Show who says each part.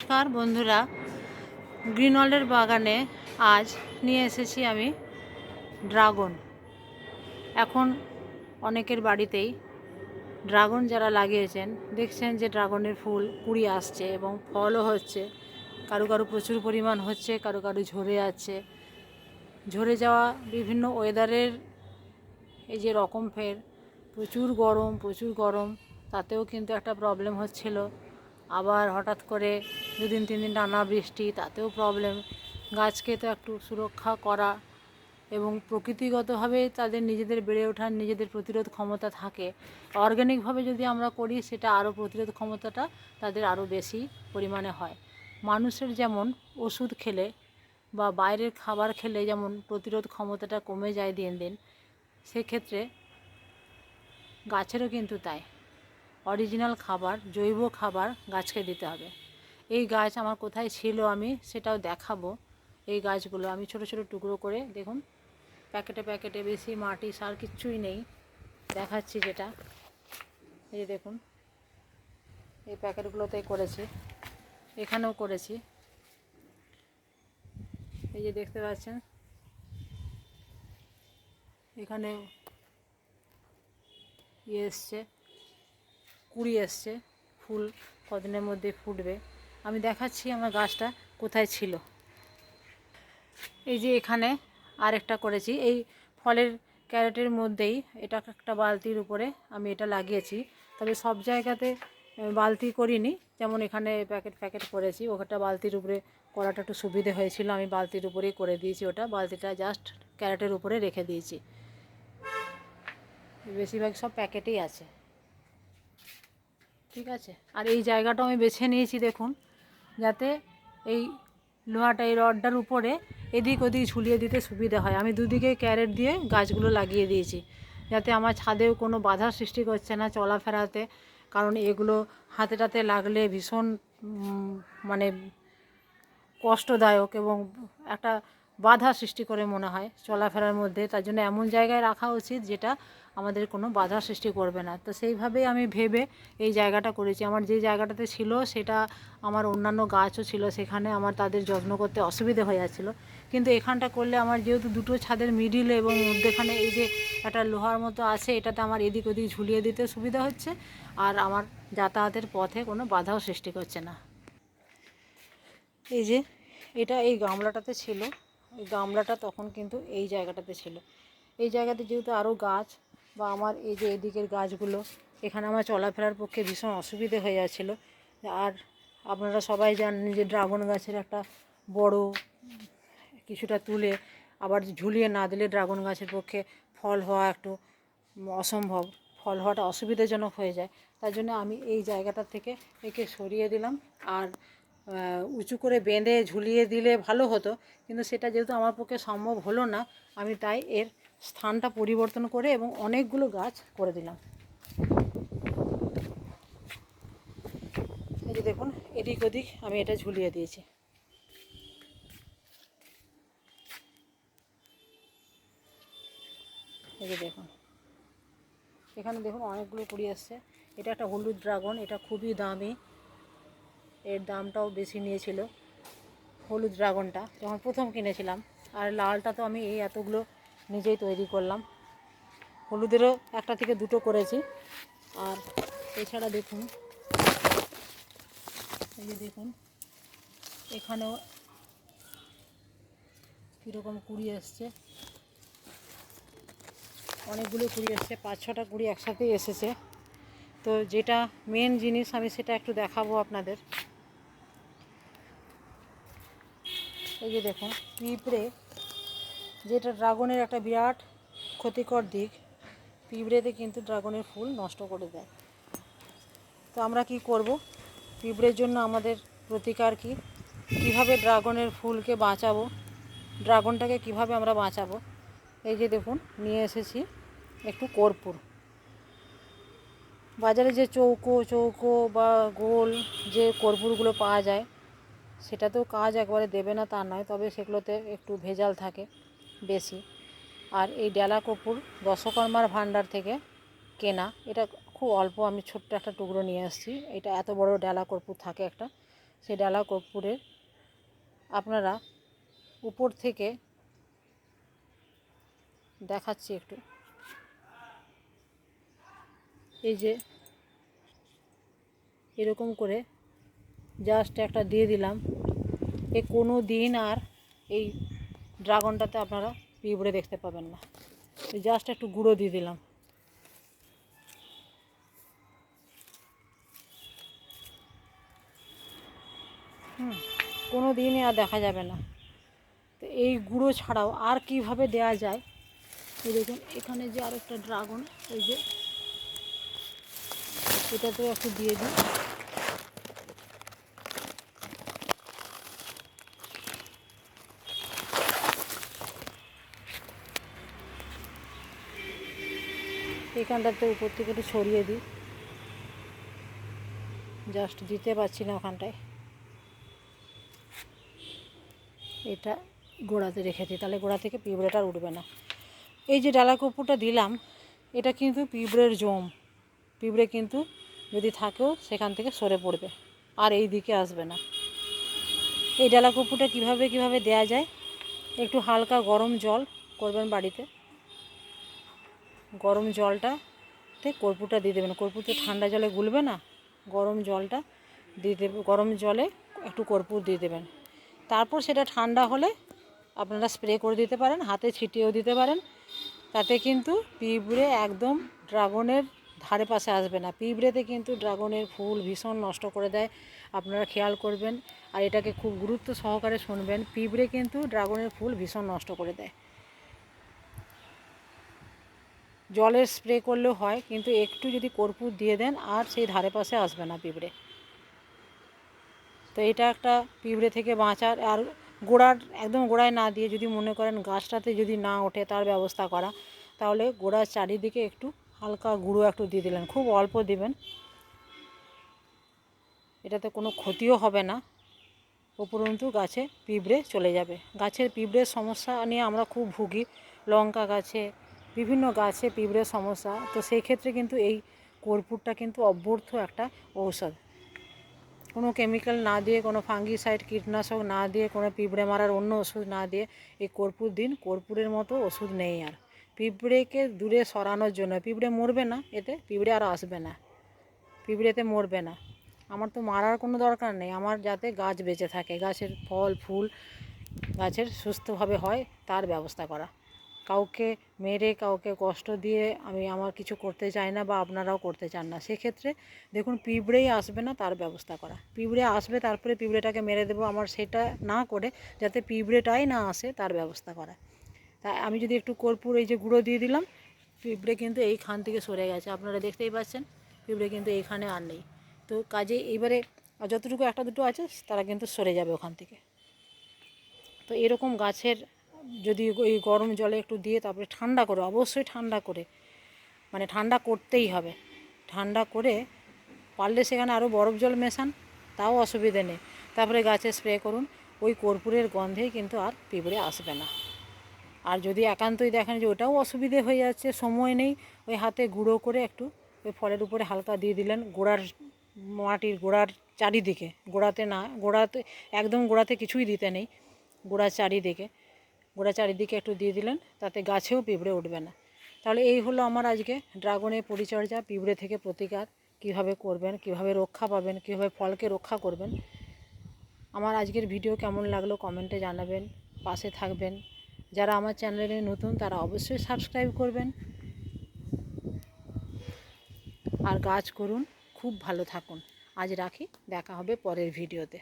Speaker 1: নমস্কার বন্ধুরা, গ্রিনওয়ালের বাগানে আজ নিয়ে এসেছি আমি ড্রাগন। এখন অনেকের বাড়িতেই ড্রাগন যারা লাগিয়েছেন, দেখছেন যে ড্রাগনের ফুল কুড়ি আসছে এবং ফলও হচ্ছে। কারও কারও প্রচুর পরিমাণ হচ্ছে, কারও কারও ঝরে যাচ্ছে ঝরে যাওয়া বিভিন্ন ওয়েদারের এই যে রকম ফের, প্রচুর গরম প্রচুর গরম, তাতেও কিন্তু একটা প্রবলেম হচ্ছিল। আবার হঠাৎ করে দুদিন তিন দিন টানা বৃষ্টি, তাতেও প্রবলেম গাছকে তো একটু সুরক্ষা করা এবং প্রকৃতিগতভাবে তাদের নিজেদের বেড়ে ওঠার নিজেদের প্রতিরোধ ক্ষমতা থাকে। অর্গ্যানিকভাবে যদি আমরা করি, সেটা আরও প্রতিরোধ ক্ষমতাটা তাদের আরও বেশি পরিমাণে হয়। মানুষের যেমন ওষুধ খেলে বা বাইরের খাবার খেলে যেমন প্রতিরোধ ক্ষমতাটা কমে যায় দিন দিন, সেক্ষেত্রে গাছেরও কিন্তু তাই। অরিজিনাল খাবার, জৈব খাবার গাছকে দিতে হবে। এই গাছ আমার কোথায় ছিল আমি সেটাও দেখাবো। এই গাছগুলো আমি ছোট ছোট টুকরো করে, দেখুন, প্যাকেটে প্যাকেটে বেশি মাটি, সার কিচ্ছুই নেই। দেখাচ্ছি যেটা। এই দেখুন, এই প্যাকেটগুলোতেই করেছি। এখানেও করেছি। এই যে দেখতে পাচ্ছেন এখানে ইয়ে এসছে। কুড়ি এসছে। ফুল কদিনের মধ্যে ফুটবে। আমি দেখাচ্ছি আমার গাছটা কোথায় ছিল। এই যে এখানে আরেকটা করেছি। এই ফলের ক্যারেটের মধ্যেই এটা একটা বালতির উপরে আমি এটা লাগিয়েছি। তবে সব জায়গাতে বালতি করিনি। যেমন এখানে প্যাকেট প্যাকেট করেছি। ওটা বালতির উপরে করাটা একটু সুবিধে হয়েছিল। আমি বালতির উপরেই করে দিয়েছি ওটা। বালতিটা জাস্ট ক্যারেটের উপরে রেখে দিয়েছি। বেশিরভাগ সব প্যাকেটেই আছে। ঠিক আছে? আর এই জায়গাটাও আমি বেছে নিয়েছি, দেখুন। যাতে এই লোহাটা, এই রডটার উপরে এদিক ওদিক ঝুলিয়ে দিতে সুবিধা হয়। আমি দুদিকে ক্যারেট দিয়ে গাছগুলো লাগিয়ে দিয়েছি। যাতে আমার ছাদেও কোনো বাধার সৃষ্টি করছে না চলাফেরাতে, কারণ এগুলো হাতে টাতে লাগলে ভীষণ মানে কষ্টদায়ক এবং একটা বাধা সৃষ্টি করে মনে হয় চলাফেরার মধ্যে। তার জন্য এমন জায়গায় রাখা উচিত যেটা আমাদের কোনো বাধা সৃষ্টি করবে না। তো সেইভাবেই আমি ভেবে এই জায়গাটা করেছি। আমার যে জায়গাটাতে ছিল সেটা আমার অন্যান্য গাছও ছিল, সেখানে আমার তাদের যত্ন করতে অসুবিধে হয়ে যাচ্ছিল। কিন্তু এখানটা করলে আমার যেহেতু দুটো ছাদের মিডিলে এবং মধ্যেখানে এই যে একটা লোহার মতো আছে, এটাতে আমার এদিক ওদিক ঝুলিয়ে দিতে সুবিধা হচ্ছে আর আমার যাতায়াতের পথে কোনো বাধাও সৃষ্টি করছে না। এই যে, এটা এই গামলাটাতে ছিল। গামলাটা তখন কিন্তু এই জায়গাটাতে ছিল। এই জায়গাতে যেহেতু আরও গাছ বা আমার এই যে এদিকের গাছগুলো, এখানে আমার চলাফেরার পক্ষে ভীষণ অসুবিধে হয়ে যাচ্ছিল। আর আপনারা সবাই জানেন যে ড্রাগন গাছের একটা বড় কিছুটা তুলে আবার ঝুলিয়ে না দিলে ড্রাগন গাছের পক্ষে ফল হওয়া একটু অসম্ভব, ফল হওয়াটা অসুবিধাজনক হয়ে যায়। তার জন্য আমি এই জায়গাটা থেকে একে সরিয়ে দিলাম। আর উঁচু করে বেঁধে ঝুলিয়ে দিলে ভালো হতো। কিন্তু সেটা যেহেতু আমার পক্ষে সম্ভব হলো না, আমি তাই এর স্থানটা পরিবর্তন করে এবং অনেকগুলো গাছ করে দিলাম। এই যে দেখুন, এদিক ওদিক আমি এটা ঝুলিয়ে দিয়েছি। এই যে দেখুন, এখানে দেখুন অনেকগুলো কুড়ি আসছে। এটা একটা হলুদ ড্রাগন, এটা খুবই দামি। এর দামটাও বেশি নিয়েছিল, হলুদ ড্রাগনটা যখন প্রথম কিনেছিলাম। আর লালটা তো আমি এই এতগুলো নিজেই তৈরি করলাম। হলুদেরও একটা থেকে দুটো করেছি। আর এছাড়া দেখুন, এই যে দেখুন, এখানেও কীরকম কুড়ি এসছে। অনেকগুলো কুড়ি এসছে, পাঁচ ছটা কুড়ি একসাথেই এসেছে। তো যেটা মেন জিনিস আমি সেটা একটু দেখাবো আপনাদের। এই যে দেখুন, পিঁপড়ে, যেটা ড্রাগনের একটা বিরাট ক্ষতিকর দিক, পিঁপড়েতে কিন্তু ড্রাগনের ফুল নষ্ট করে দেয়। তো আমরা কি করব? পিঁপড়ের জন্য আমাদের প্রতিকার কি? কীভাবে ড্রাগনের ফুলকে বাঁচাবো? ড্রাগনটাকে কীভাবে আমরা বাঁচাবো? এই যে দেখুন, নিয়ে এসেছি একটু কর্পূর। বাজারে যে চৌকো চৌকো বা গোল যে কর্পূরগুলো পাওয়া যায় সেটাতেও কাজ একবারে দেবে না, তা নয়। তবে সেগুলোতে একটু ভেজাল থাকে বেশি। আর এই ডেলা কপুর দশকর্মার ভাণ্ডার থেকে কেনা, এটা খুব অল্প। আমি ছোট্ট একটা টুকরো নিয়ে আসছি। এটা এত বড় ডেলা কর্পূর থাকে একটা। সেই ডালা কর্পূরের আপনারা উপর থেকে দেখাচ্ছি একটু। এই যে এরকম করে জাস্ট একটা দিয়ে দিলাম। এ কোনো দিন আর এই ড্রাগনটাতে আপনারা পিঁপড়ে দেখতে পাবেন না। জাস্ট একটু গুঁড়ো দিয়ে দিলাম। হুম, কোনো দিনই আর দেখা যাবে না। তো এই গুঁড়ো ছাড়াও আর কীভাবে দেয়া যায়? এই দেখুন, এখানে যে আরেকটা ড্রাগন, এই যে এটাতেও একটু দিয়ে দিই। এখানটাতে উপর থেকে একটু ছড়িয়ে দিই। জাস্ট দিতে পারছি না ওখানটায়। এটা গোড়াতে রেখে দিই, তাহলে গোড়া থেকে পিঁপড়েটা উঠবে না। এই যে ডালা কপুরটা দিলাম, এটা কিন্তু পিঁপড়ের জম। পিঁপড়ে কিন্তু যদি থাকেও সেখান থেকে সরে পড়বে, আর এই দিকে আসবে না। এই ডালা কপুরটা কীভাবে কীভাবে দেয়া যায়, একটু হালকা গরম জল করবেন বাড়িতে। গরম জলটাতে কর্পূরটা দিয়ে দেবেন। কর্পূর তো ঠান্ডা জলে গুলবে না, গরম জলটা দিয়ে দেবে, গরম জলে একটু কর্পূর দিয়ে দেবেন। তারপর সেটা ঠান্ডা হলে আপনারা স্প্রে করে দিতে পারেন, হাতে ছিটিয়েও দিতে পারেন। তাতে কিন্তু পিঁপড়ে একদম ড্রাগনের ধারে পাশে আসবে না। পিঁপড়েতে কিন্তু ড্রাগনের ফুল ভীষণ নষ্ট করে দেয়, আপনারা খেয়াল করবেন। আর এটাকে খুব গুরুত্ব সহকারে শুনবেন, পিঁপড়ে কিন্তু ড্রাগনের ফুল ভীষণ নষ্ট করে দেয়। জলের স্প্রে করলেও হয়, কিন্তু একটু যদি কর্পূর দিয়ে দেন আর সেই ধারে পাশে আসবে না পিঁপড়ে। তো এটা একটা পিঁপড়ে থেকে বাঁচার, আর গোড়ার, একদম গোড়ায় না দিয়ে যদি মনে করেন গাছটাতে যদি না ওঠে তার ব্যবস্থা করা, তাহলে গোড়ার চারিদিকে একটু হালকা গুঁড়ো একটু দিয়ে দিলেন, খুব অল্প দিবেন। এটাতে কোনো ক্ষতিও হবে না, উপরন্তু গাছে পিঁপড়ে চলে যাবে। গাছের পিঁপড়ের সমস্যা নিয়ে আমরা খুব ভুগি, লঙ্কা গাছে বিভিন্ন গাছে পিঁপড়ের সমস্যা, তো সেই ক্ষেত্রে কিন্তু এই কর্পূরটা কিন্তু অভ্যর্থ একটা ঔষধ। কোনো কেমিক্যাল না দিয়ে, কোনো ফাঙ্গিসাইড কীটনাশক না দিয়ে, কোনো পিঁপড়ে মারার অন্য ওষুধ না দিয়ে এই কর্পূর দিন কর্পূরের মতো ওষুধ নেই আর। পিঁপড়েকে দূরে সরানোর জন্য, পিঁপড়ে মরবে না এতে, পিঁপড়ে আর আসবে না। পিঁপড়েতে মরবে না। আমার তো মারার কোনো দরকার নেই, আমার যাতে গাছ বেঁচে থাকে, গাছের ফল, ফুল গাছের সুস্থভাবে হয়, তার ব্যবস্থা করা। কাউকে মেরে, কাউকে কষ্ট দিয়ে আমি আমার কিছু করতে চাই না বা আপনারাও করতে চান না। সেক্ষেত্রে দেখুন, পিঁপড়েই আসবে না, তার ব্যবস্থা করা। পিঁপড়ে আসবে, তারপরে পিঁপড়েটাকে মেরে দেবো, আমার সেটা না করে যাতে পিঁপড়েটাই না আসে, তার ব্যবস্থা করা। তা আমি যদি একটু কর্পূর এই যে গুঁড়ো দিয়ে দিলাম, পিঁপড়ে কিন্তু এইখান থেকে সরে গেছে। আপনারা দেখতেই পাচ্ছেন, পিঁপড়ে কিন্তু এইখানে আর নেই। তো কাজে এইবারে যতটুকু একটা দুটো আছে, তারা কিন্তু সরে যাবে ওখান থেকে। তো এরকম গাছের যদি ওই গরম জলে একটু দিয়ে তারপরে ঠান্ডা করে, অবশ্যই ঠান্ডা করে। মানে ঠান্ডা করতেই হবে। ঠান্ডা করে পারলে সেখানে আরও বরফ জল মেশান, তাও অসুবিধে নেই। তারপরে গাছে স্প্রে করুন, ওই কর্পূরের গন্ধেই কিন্তু আর পিঁপড়ে আসবে না। আর যদি একান্তই দেখেন যে ওটাও অসুবিধে হয়ে যাচ্ছে, সময় নেই, ওই হাতে গুঁড়ো করে একটু ওই ফলের উপরে হালকা দিয়ে দিলেন গোড়ার মাটির গোড়ার চারিদিকে। গোড়াতে না, গোড়াতে, একদম গোড়াতে কিছুই দিতে নেই। গোড়ার চারিদিকে। গোড়া চারিদিকে একটু দিয়ে দিলেন, তাতে গাছেও পিঁপড়ে উঠবে না। তাহলে এই হলো আমার আজকে ড্রাগনের পরিচর্যা, পিঁপড়ে থেকে প্রতিকার, কীভাবে করবেন, কীভাবে রক্ষা পাবেন, কীভাবে ফলকে রক্ষা করবেন। আমার আজকের ভিডিও কেমন লাগল কমেন্টে জানাবেন, পাশে থাকবেন। যারা আমার চ্যানেলে নতুন, তারা অবশ্যই সাবস্ক্রাইব করবেন। আর গাছ করুন, খুব ভালো থাকুন। আজ রাখি, দেখা হবে পরের ভিডিওতে।